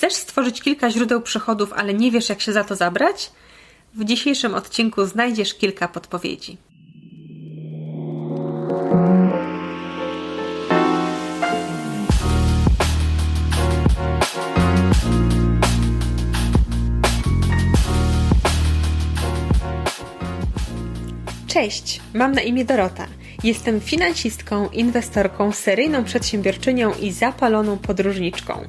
Chcesz stworzyć kilka źródeł przychodów, ale nie wiesz, jak się za to zabrać? W dzisiejszym odcinku znajdziesz kilka podpowiedzi. Cześć, mam na imię Dorota. Jestem finansistką, inwestorką, seryjną przedsiębiorczynią i zapaloną podróżniczką.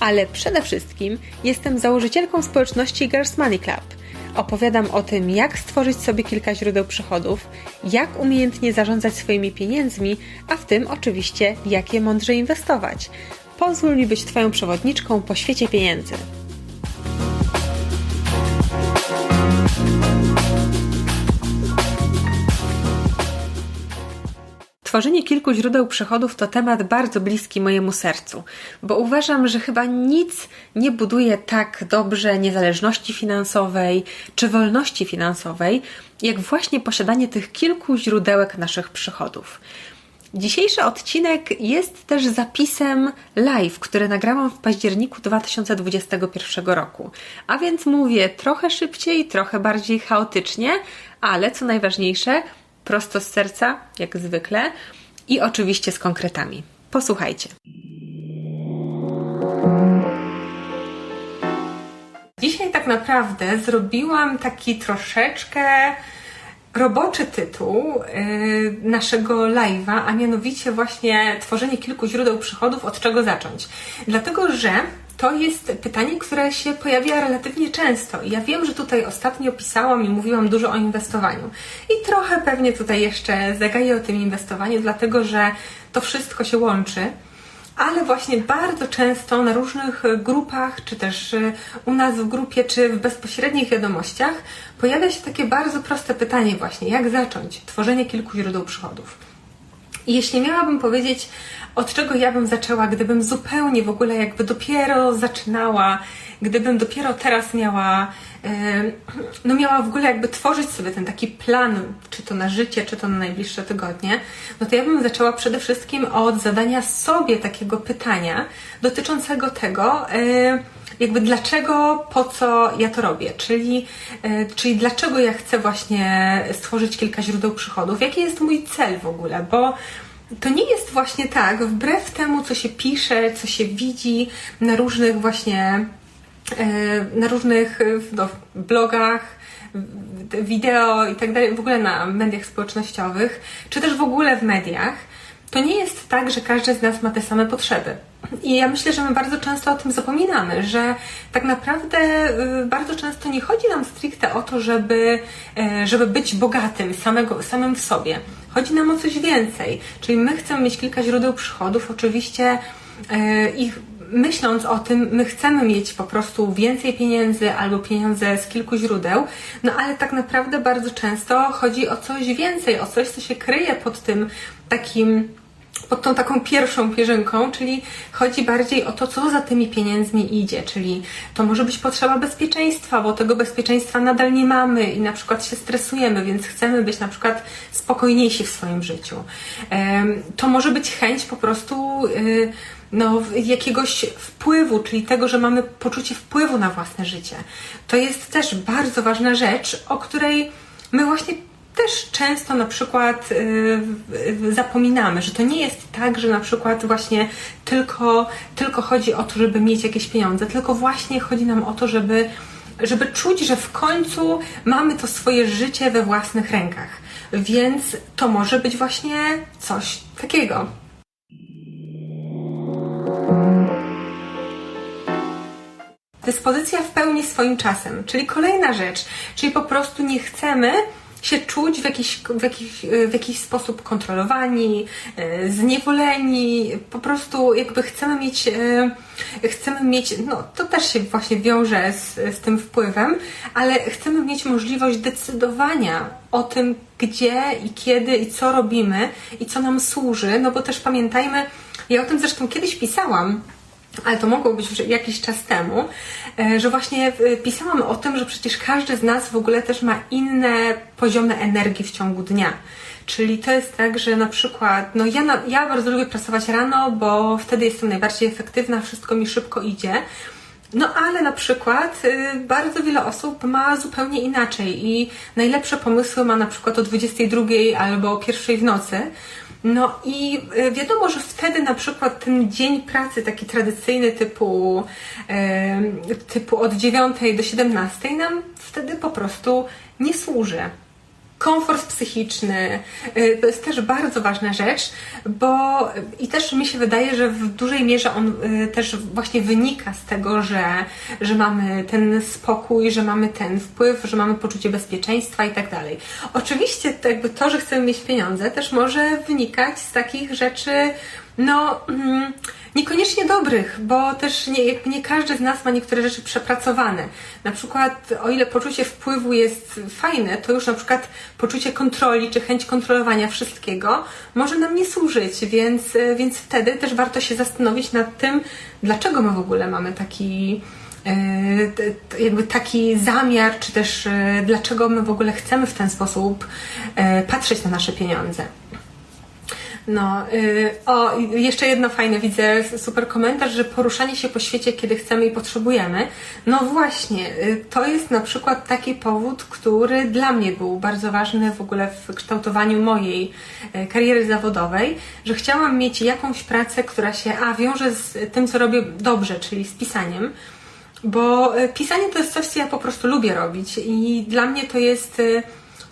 Ale przede wszystkim jestem założycielką społeczności Girls Money Club. Opowiadam o tym, jak stworzyć sobie kilka źródeł przychodów, jak umiejętnie zarządzać swoimi pieniędzmi, a w tym oczywiście, jak je mądrze inwestować. Pozwól mi być Twoją przewodniczką po świecie pieniędzy. Tworzenie kilku źródeł przychodów to temat bardzo bliski mojemu sercu, bo uważam, że chyba nic nie buduje tak dobrze niezależności finansowej czy wolności finansowej, jak właśnie posiadanie tych kilku źródełek naszych przychodów. Dzisiejszy odcinek jest też zapisem live, który nagrałam w październiku 2021 roku. A więc mówię trochę szybciej, trochę bardziej chaotycznie, ale co najważniejsze, prosto z serca, jak zwykle, i oczywiście z konkretami. Posłuchajcie. Dzisiaj tak naprawdę zrobiłam taki troszeczkę roboczy tytuł yy, naszego live'a, a mianowicie właśnie tworzenie kilku źródeł przychodów, od czego zacząć. Dlatego, że to jest pytanie, które się pojawia relatywnie często. Ja wiem, że tutaj ostatnio pisałam i mówiłam dużo o inwestowaniu. I trochę pewnie tutaj jeszcze zagaję o tym inwestowaniu, dlatego że to wszystko się łączy. Ale właśnie bardzo często na różnych grupach, czy też y, u nas w grupie, czy w bezpośrednich wiadomościach pojawia się takie bardzo proste pytanie właśnie, jak zacząć tworzenie kilku źródeł przychodów. I jeśli miałabym powiedzieć, od czego ja bym zaczęła, gdybym zupełnie w ogóle jakby dopiero zaczynała, gdybym dopiero teraz miała, no miała w ogóle jakby tworzyć sobie ten taki plan, czy to na życie, czy to na najbliższe tygodnie, no to ja bym zaczęła przede wszystkim od zadania sobie takiego pytania dotyczącego tego, jakby dlaczego, po co ja to robię, czyli, czyli dlaczego ja chcę właśnie stworzyć kilka źródeł przychodów, jaki jest mój cel w ogóle, bo to nie jest właśnie tak, wbrew temu, co się pisze, co się widzi na różnych właśnie, e, na różnych no, blogach, wideo i tak dalej, w ogóle na mediach społecznościowych, czy też w ogóle w mediach, to nie jest tak, że każdy z nas ma te same potrzeby. I ja myślę, że my bardzo często o tym zapominamy, że tak naprawdę y, bardzo często nie chodzi nam stricte o to, żeby, e, żeby być bogatym samego, samym w sobie. Chodzi nam o coś więcej. Czyli my chcemy mieć kilka źródeł przychodów, oczywiście e, ich myśląc o tym, my chcemy mieć po prostu więcej pieniędzy albo pieniądze z kilku źródeł, no ale tak naprawdę bardzo często chodzi o coś więcej, o coś, co się kryje pod tym takim pod tą taką pierwszą pierzynką, czyli chodzi bardziej o to, co za tymi pieniędzmi idzie, czyli to może być potrzeba bezpieczeństwa, bo tego bezpieczeństwa nadal nie mamy i na przykład się stresujemy, więc chcemy być na przykład spokojniejsi w swoim życiu. To może być chęć po prostu y, no, jakiegoś wpływu, czyli tego, że mamy poczucie wpływu na własne życie. To jest też bardzo ważna rzecz, o której my właśnie też często na przykład yy, zapominamy, że to nie jest tak, że na przykład właśnie tylko, tylko chodzi o to, żeby mieć jakieś pieniądze, tylko właśnie chodzi nam o to, żeby, żeby czuć, że w końcu mamy to swoje życie we własnych rękach. Więc to może być właśnie coś takiego. Dyspozycja w pełni swoim czasem, czyli kolejna rzecz, czyli po prostu nie chcemy się czuć w jakiś, w jakiś, w jakiś sposób kontrolowani, e, zniewoleni, po prostu jakby chcemy mieć, e, chcemy mieć, no to też się właśnie wiąże z, z tym wpływem, ale chcemy mieć możliwość decydowania o tym, gdzie i kiedy i co robimy i co nam służy, no bo też pamiętajmy, ja o tym zresztą kiedyś pisałam, ale to mogło być już jakiś czas temu, że właśnie e, pisałam o tym, że przecież każdy z nas w ogóle też ma inne poziomy energii w ciągu dnia. Czyli to jest tak, że na przykład, no ja, ja bardzo lubię pracować rano, bo wtedy jestem najbardziej efektywna, wszystko mi szybko idzie. No ale na przykład y, bardzo wiele osób ma zupełnie inaczej i najlepsze pomysły ma na przykład o 22 albo o pierwszej w nocy. No i y, wiadomo, że wtedy na przykład ten dzień pracy taki tradycyjny typu, y, typu od 9 do 17 nam wtedy po prostu nie służy komfort psychiczny y, to jest też bardzo ważna rzecz, bo i też mi się wydaje, że w dużej mierze on y, też właśnie wynika z tego, że, że mamy ten spokój, że mamy ten wpływ, że mamy poczucie bezpieczeństwa i tak dalej. Oczywiście to, jakby to, że chcemy mieć pieniądze, też może wynikać z takich rzeczy, no. Mm, niekoniecznie dobrych, bo też nie, nie każdy z nas ma niektóre rzeczy przepracowane. Na przykład, o ile poczucie wpływu jest fajne, to już na przykład poczucie kontroli czy chęć kontrolowania wszystkiego może nam nie służyć, więc, więc wtedy też warto się zastanowić nad tym, dlaczego my w ogóle mamy taki e, jakby taki zamiar, czy też e, dlaczego my w ogóle chcemy w ten sposób e, patrzeć na nasze pieniądze. No, yy, o, jeszcze jedno fajne, widzę super komentarz, że poruszanie się po świecie, kiedy chcemy i potrzebujemy. No właśnie, yy, to jest na przykład taki powód, który dla mnie był bardzo ważny w ogóle w kształtowaniu mojej yy, kariery zawodowej, że chciałam mieć jakąś pracę, która się, a wiąże z tym, co robię dobrze, czyli z pisaniem. Bo y, pisanie to jest coś, co ja po prostu lubię robić i dla mnie to jest y,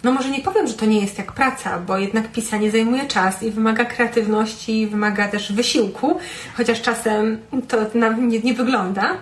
no może nie powiem, że to nie jest jak praca, bo jednak pisanie zajmuje czas i wymaga kreatywności, wymaga też wysiłku, chociaż czasem to nie, nie wygląda.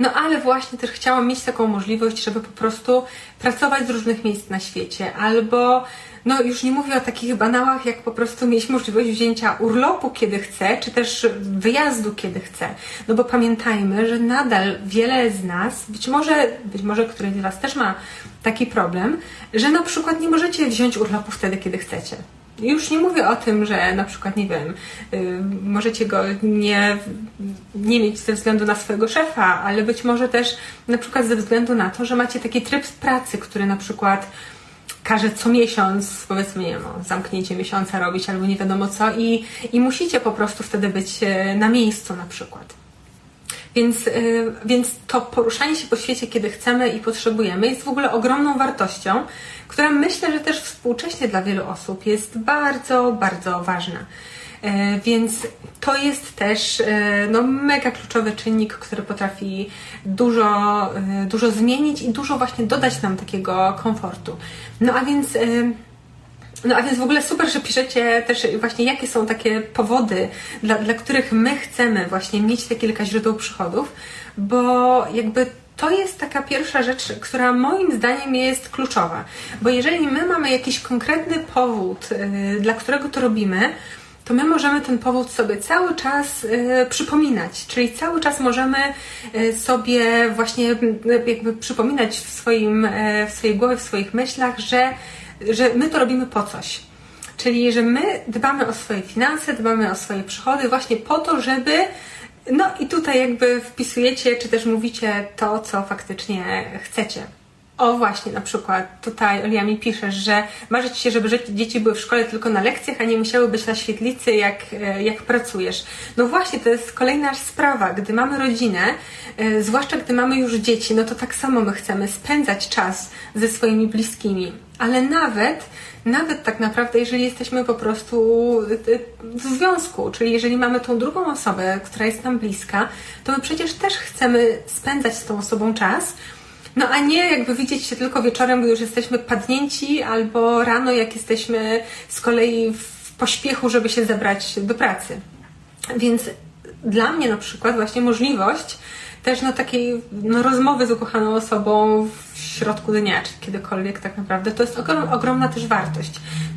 No ale właśnie też chciałam mieć taką możliwość, żeby po prostu pracować z różnych miejsc na świecie, albo no już nie mówię o takich banałach, jak po prostu mieć możliwość wzięcia urlopu, kiedy chcę, czy też wyjazdu, kiedy chcę. No bo pamiętajmy, że nadal wiele z nas, być może, być może któryś z Was też ma taki problem, że na przykład nie możecie wziąć urlopu wtedy, kiedy chcecie. Już nie mówię o tym, że na przykład, nie wiem, yy, możecie go nie, nie mieć ze względu na swojego szefa, ale być może też na przykład ze względu na to, że macie taki tryb pracy, który na przykład każe co miesiąc, powiedzmy, nie wiem, zamknięcie miesiąca robić albo nie wiadomo co i, i musicie po prostu wtedy być e, na miejscu na przykład. Więc, y, więc to poruszanie się po świecie, kiedy chcemy i potrzebujemy, jest w ogóle ogromną wartością, która myślę, że też współcześnie dla wielu osób jest bardzo, bardzo ważna. Y, więc to jest też y, no, mega kluczowy czynnik, który potrafi dużo, dużo zmienić i dużo właśnie dodać nam takiego komfortu. No a więc no a więc w ogóle super, że piszecie też właśnie jakie są takie powody, dla, dla których my chcemy właśnie mieć te kilka źródeł przychodów, bo jakby to jest taka pierwsza rzecz, która moim zdaniem jest kluczowa. Bo jeżeli my mamy jakiś konkretny powód, yy, dla którego to robimy, to my możemy ten powód sobie cały czas y, przypominać, czyli cały czas możemy y, sobie właśnie y, jakby przypominać w, swoim, w swojej głowie, w swoich myślach, że że my to robimy po coś. Czyli, że my dbamy o swoje finanse, dbamy o swoje przychody właśnie po to, żeby no i tutaj jakby wpisujecie, czy też mówicie to, co faktycznie chcecie. O właśnie, na przykład tutaj Olia mi piszesz, że marzy Ci się, żeby dzieci były w szkole tylko na lekcjach, a nie musiały być na świetlicy, jak, e, jak pracujesz. No właśnie, to jest kolejna sprawa. Gdy mamy rodzinę, e, zwłaszcza gdy mamy już dzieci, no to tak samo my chcemy spędzać czas ze swoimi bliskimi. Ale nawet, nawet tak naprawdę, jeżeli jesteśmy po prostu e, w związku, czyli jeżeli mamy tą drugą osobę, która jest nam bliska, to my przecież też chcemy spędzać z tą osobą czas, no a nie jakby widzieć się tylko wieczorem, gdy już jesteśmy padnięci, albo rano, jak jesteśmy z kolei w pośpiechu, żeby się zebrać do pracy. Więc dla mnie na przykład właśnie możliwość też no, takiej no, rozmowy z ukochaną osobą w środku dnia, czy kiedykolwiek tak naprawdę, to jest ogrom, ogromna też wartość.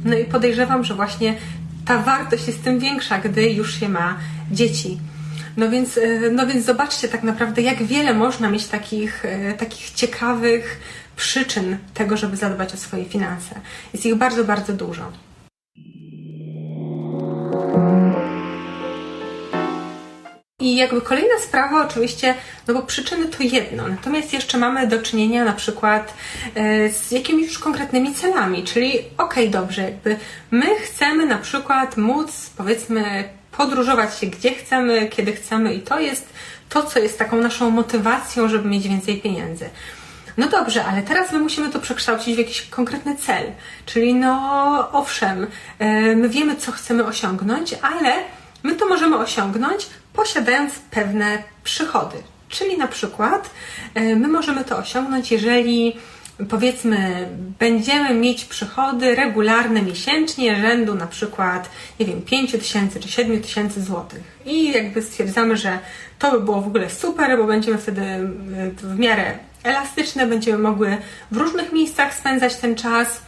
No i podejrzewam, że właśnie ta wartość jest tym większa, gdy już się ma dzieci. No więc, e, no więc zobaczcie tak naprawdę, jak wiele można mieć takich, e, takich ciekawych przyczyn tego, żeby zadbać o swoje finanse. Jest ich bardzo, bardzo dużo. I jakby kolejna sprawa, oczywiście, no bo przyczyny to jedno, natomiast jeszcze mamy do czynienia na przykład e, z jakimiś już konkretnymi celami, czyli okej, okay, dobrze, jakby my chcemy na przykład móc, powiedzmy, podróżować się gdzie chcemy, kiedy chcemy i to jest to, co jest taką naszą motywacją, żeby mieć więcej pieniędzy. No dobrze, ale teraz my musimy to przekształcić w jakiś konkretny cel. Czyli no owszem, e, my wiemy, co chcemy osiągnąć, ale my to możemy osiągnąć posiadając pewne przychody. Czyli na przykład e, my możemy to osiągnąć, jeżeli powiedzmy, będziemy mieć przychody regularne miesięcznie rzędu na przykład, nie wiem, 5 tysięcy czy 7 tysięcy złotych. I jakby stwierdzamy, że to by było w ogóle super, bo będziemy wtedy w miarę elastyczne, będziemy mogły w różnych miejscach spędzać ten czas.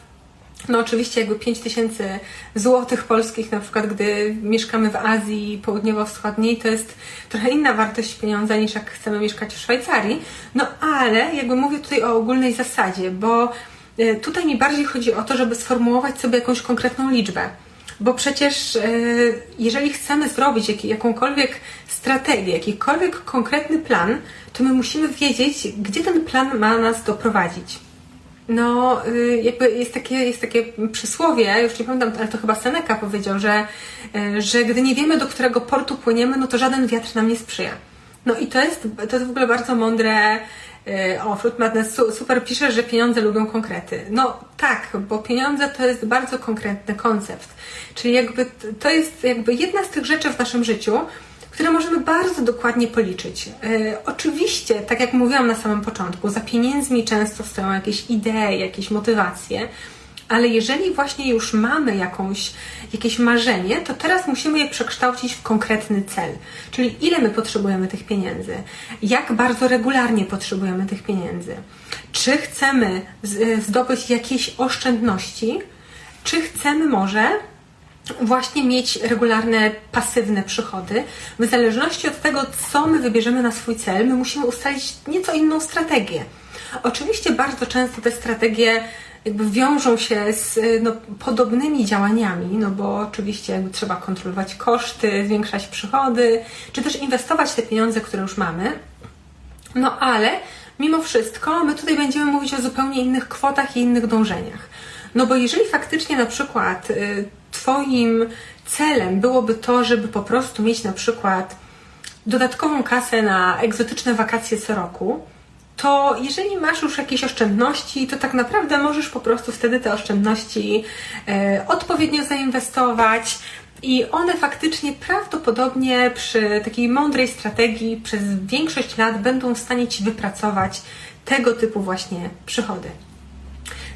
No oczywiście jakby 5000 złotych polskich, na przykład gdy mieszkamy w Azji Południowo-Wschodniej, to jest trochę inna wartość pieniądza niż jak chcemy mieszkać w Szwajcarii. No ale jakby mówię tutaj o ogólnej zasadzie, bo e, tutaj mi bardziej chodzi o to, żeby sformułować sobie jakąś konkretną liczbę. Bo przecież e, jeżeli chcemy zrobić jakąkolwiek strategię, jakikolwiek konkretny plan, to my musimy wiedzieć, gdzie ten plan ma nas doprowadzić. No, y, jakby jest takie, jest takie przysłowie, już nie pamiętam, ale to chyba Seneca powiedział, że, y, że gdy nie wiemy, do którego portu płyniemy, no to żaden wiatr nam nie sprzyja. No i to jest, to jest w ogóle bardzo mądre. Y, o, Fruit Madness super pisze, że pieniądze lubią konkrety. No tak, bo pieniądze to jest bardzo konkretny koncept. Czyli jakby to jest jakby jedna z tych rzeczy w naszym życiu, które możemy bardzo dokładnie policzyć. E, oczywiście, tak jak mówiłam na samym początku, za pieniędzmi często stoją jakieś idee, jakieś motywacje, ale jeżeli właśnie już mamy jakąś, jakieś marzenie, to teraz musimy je przekształcić w konkretny cel. Czyli ile my potrzebujemy tych pieniędzy, jak bardzo regularnie potrzebujemy tych pieniędzy, czy chcemy zdobyć jakieś oszczędności, czy chcemy może właśnie mieć regularne, pasywne przychody. W zależności od tego, co my wybierzemy na swój cel, my musimy ustalić nieco inną strategię. Oczywiście bardzo często te strategie jakby wiążą się z no, podobnymi działaniami, no bo oczywiście jakby trzeba kontrolować koszty, zwiększać przychody, czy też inwestować te pieniądze, które już mamy. No ale mimo wszystko my tutaj będziemy mówić o zupełnie innych kwotach i innych dążeniach. No bo jeżeli faktycznie na przykład y, Twoim celem byłoby to, żeby po prostu mieć na przykład dodatkową kasę na egzotyczne wakacje co roku, to jeżeli masz już jakieś oszczędności, to tak naprawdę możesz po prostu wtedy te oszczędności e, odpowiednio zainwestować i one faktycznie prawdopodobnie przy takiej mądrej strategii przez większość lat będą w stanie Ci wypracować tego typu właśnie przychody.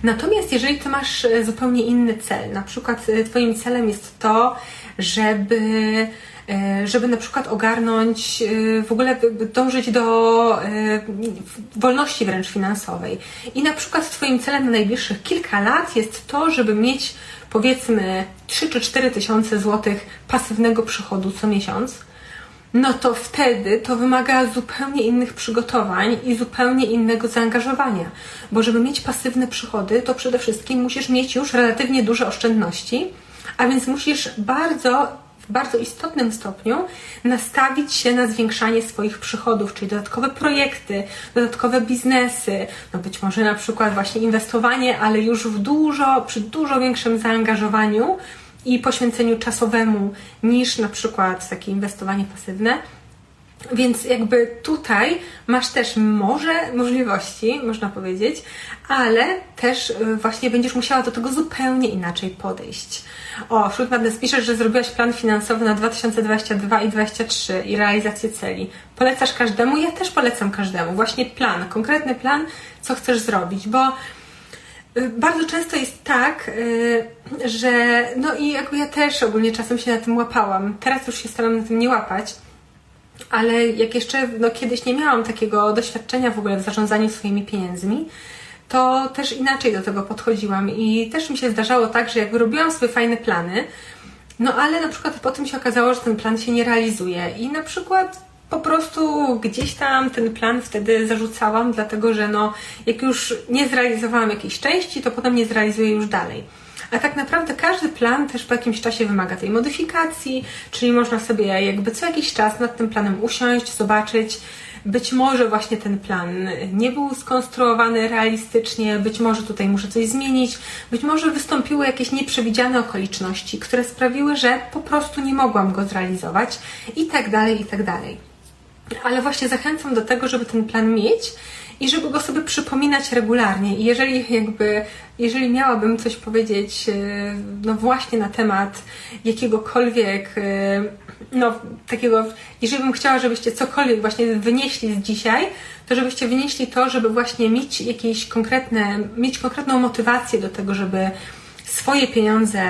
Natomiast jeżeli ty masz e, zupełnie inny cel, na przykład e, twoim celem jest to, żeby e, żeby na przykład ogarnąć, w ogóle dążyć do wolności wręcz finansowej. I na przykład Twoim celem na najbliższych kilka lat jest to, żeby mieć powiedzmy 3 czy 4 tysiące złotych pasywnego przychodu co miesiąc, no to wtedy to wymaga zupełnie innych przygotowań i zupełnie innego zaangażowania. Bo żeby mieć pasywne przychody, to przede wszystkim musisz mieć już relatywnie duże oszczędności, a więc musisz bardzo w bardzo istotnym stopniu nastawić się na zwiększanie swoich przychodów, czyli dodatkowe projekty, dodatkowe biznesy, no być może na przykład właśnie inwestowanie, ale już w dużo, przy dużo większym zaangażowaniu i poświęceniu czasowemu niż na przykład takie inwestowanie pasywne. Więc jakby tutaj masz też może możliwości, można powiedzieć, ale też y, właśnie będziesz musiała do tego zupełnie inaczej podejść. O, Fruit Madness pisze, że zrobiłaś plan finansowy na 2022 i 2023 i realizację celi. Polecasz każdemu? Ja też polecam każdemu. Właśnie plan, konkretny plan, co chcesz zrobić, bo Y, bardzo często jest tak, y, że no i jakby ja też ogólnie czasem się na tym łapałam. Teraz już się staram na tym nie łapać, ale jak jeszcze no, kiedyś nie miałam takiego doświadczenia w ogóle w zarządzaniu swoimi pieniędzmi, to też inaczej do tego podchodziłam i też mi się zdarzało tak, że jakby robiłam sobie fajne plany, no ale na przykład potem się okazało, że ten plan się nie realizuje i na przykład po prostu gdzieś tam ten plan wtedy zarzucałam, dlatego że no, jak już nie zrealizowałam jakiejś części, to potem nie zrealizuję już dalej. A tak naprawdę każdy plan też po jakimś czasie wymaga tej modyfikacji, czyli można sobie jakby co jakiś czas nad tym planem usiąść, zobaczyć, być może właśnie ten plan nie był skonstruowany realistycznie, być może tutaj muszę coś zmienić, być może wystąpiły jakieś nieprzewidziane okoliczności, które sprawiły, że po prostu nie mogłam go zrealizować i tak dalej, i tak dalej. ale właśnie zachęcam do tego, żeby ten plan mieć i żeby go sobie przypominać regularnie. I jeżeli jakby, jeżeli miałabym coś powiedzieć, e, no właśnie na temat jakiegokolwiek, e, no takiego, jeżeli bym chciała, żebyście cokolwiek właśnie wynieśli z dzisiaj, to żebyście wynieśli to, żeby właśnie mieć jakieś konkretne, mieć konkretną motywację do tego, żeby swoje pieniądze,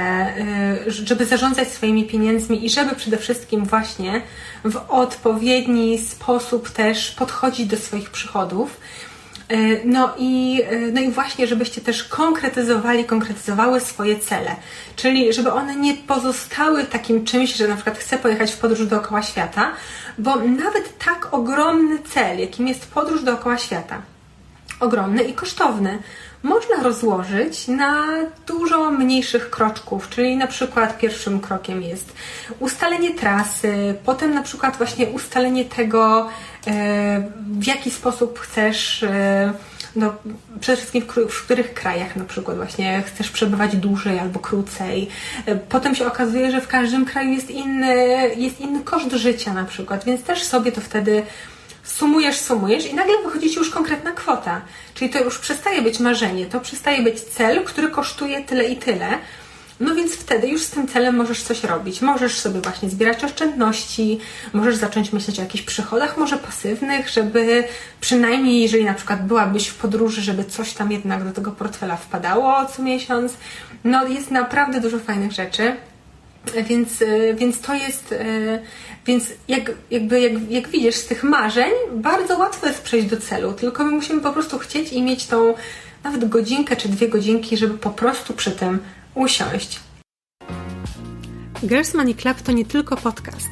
y, żeby zarządzać swoimi pieniędzmi i żeby przede wszystkim właśnie w odpowiedni sposób też podchodzić do swoich przychodów. Y, no i, y, no i właśnie, żebyście też konkretyzowali, konkretyzowały swoje cele. Czyli żeby one nie pozostały takim czymś, że na przykład chcę pojechać w podróż dookoła świata, bo nawet tak ogromny cel, jakim jest podróż dookoła świata, ogromny i kosztowny, można rozłożyć na dużo mniejszych kroczków, czyli na przykład pierwszym krokiem jest ustalenie trasy, potem na przykład właśnie ustalenie tego, e, w jaki sposób chcesz e, no, przede wszystkim w, w, których krajach na przykład właśnie chcesz przebywać dłużej albo krócej. E, potem się okazuje, że w każdym kraju jest inny, jest inny koszt życia na przykład, więc też sobie to wtedy sumujesz, sumujesz i nagle wychodzi Ci już konkretna kwota. Czyli to już przestaje być marzenie, to przestaje być cel, który kosztuje tyle i tyle. No więc wtedy już z tym celem możesz coś robić. Możesz sobie właśnie zbierać oszczędności, możesz zacząć myśleć o jakichś przychodach, może pasywnych, żeby przynajmniej, jeżeli na przykład byłabyś w podróży, żeby coś tam jednak do tego portfela wpadało co miesiąc. No jest naprawdę dużo fajnych rzeczy. Więc, e, więc to jest, e, więc jak, jakby jak, jak widzisz, z tych marzeń bardzo łatwo jest przejść do celu, tylko my musimy po prostu chcieć i mieć tą nawet godzinkę czy dwie godzinki, żeby po prostu przy tym usiąść. Girls Money Club to nie tylko podcast.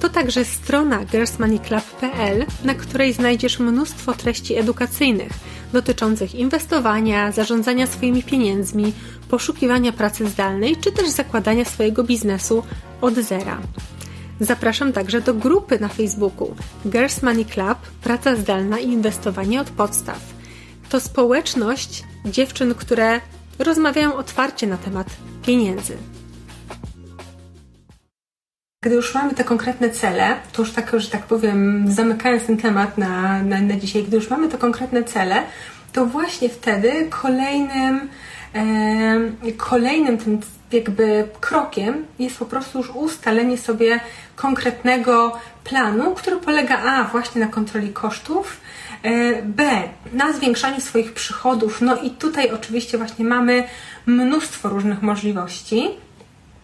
To także strona girlsmoneyclub.pl, na której znajdziesz mnóstwo treści edukacyjnych dotyczących inwestowania, zarządzania swoimi pieniędzmi, poszukiwania pracy zdalnej czy też zakładania swojego biznesu od zera. Zapraszam także do grupy na Facebooku Girls Money Club Praca zdalna i inwestowanie od podstaw. To społeczność dziewczyn, które rozmawiają otwarcie na temat pieniędzy. Gdy już mamy te konkretne cele, to już tak, że tak powiem, zamykając ten temat na, na, na dzisiaj, gdy już mamy te konkretne cele, to właśnie wtedy kolejnym, e, kolejnym tym jakby krokiem jest po prostu już ustalenie sobie konkretnego planu, który polega A właśnie na kontroli kosztów, e, B na zwiększaniu swoich przychodów. No i tutaj oczywiście właśnie mamy mnóstwo różnych możliwości.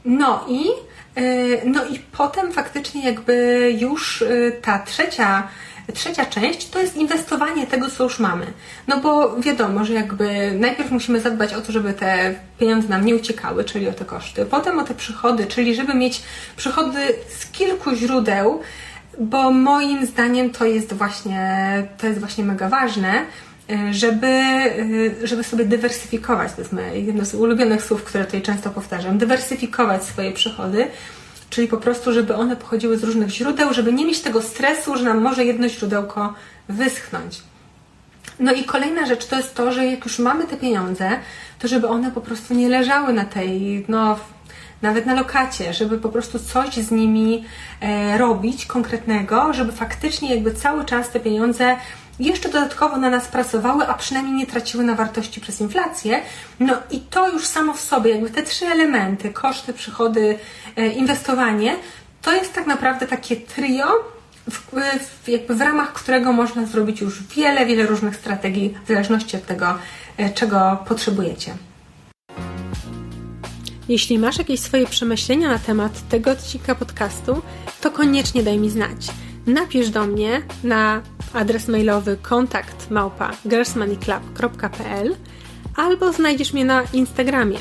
No i no i potem faktycznie jakby już e, ta trzecia Trzecia część to jest inwestowanie tego, co już mamy. No bo wiadomo, że jakby najpierw musimy zadbać o to, żeby te pieniądze nam nie uciekały, czyli o te koszty, potem o te przychody, czyli żeby mieć przychody z kilku źródeł, bo moim zdaniem to jest właśnie, to jest właśnie mega ważne, e, żeby, żeby sobie dywersyfikować, to jest jedno z ulubionych słów, które tutaj często powtarzam, dywersyfikować swoje przychody, czyli po prostu, żeby one pochodziły z różnych źródeł, żeby nie mieć tego stresu, że nam może jedno źródełko wyschnąć. No i kolejna rzecz to jest to, że jak już mamy te pieniądze, to żeby one po prostu nie leżały na tej, no nawet na lokacie, żeby po prostu coś z nimi e, robić konkretnego, żeby faktycznie jakby cały czas te pieniądze jeszcze dodatkowo na nas pracowały, a przynajmniej nie traciły na wartości przez inflację. No i to już samo w sobie, jakby te trzy elementy, koszty, przychody, e, inwestowanie, to jest tak naprawdę takie trio, w, w, jakby w ramach którego można zrobić już wiele, wiele różnych strategii, w zależności od tego, e, czego potrzebujecie. Jeśli masz jakieś swoje przemyślenia na temat tego odcinka podcastu, to koniecznie daj mi znać. Napisz do mnie na adres mailowy kontakt małpa albo znajdziesz mnie na Instagramie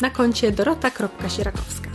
na koncie dorota.sierakowska.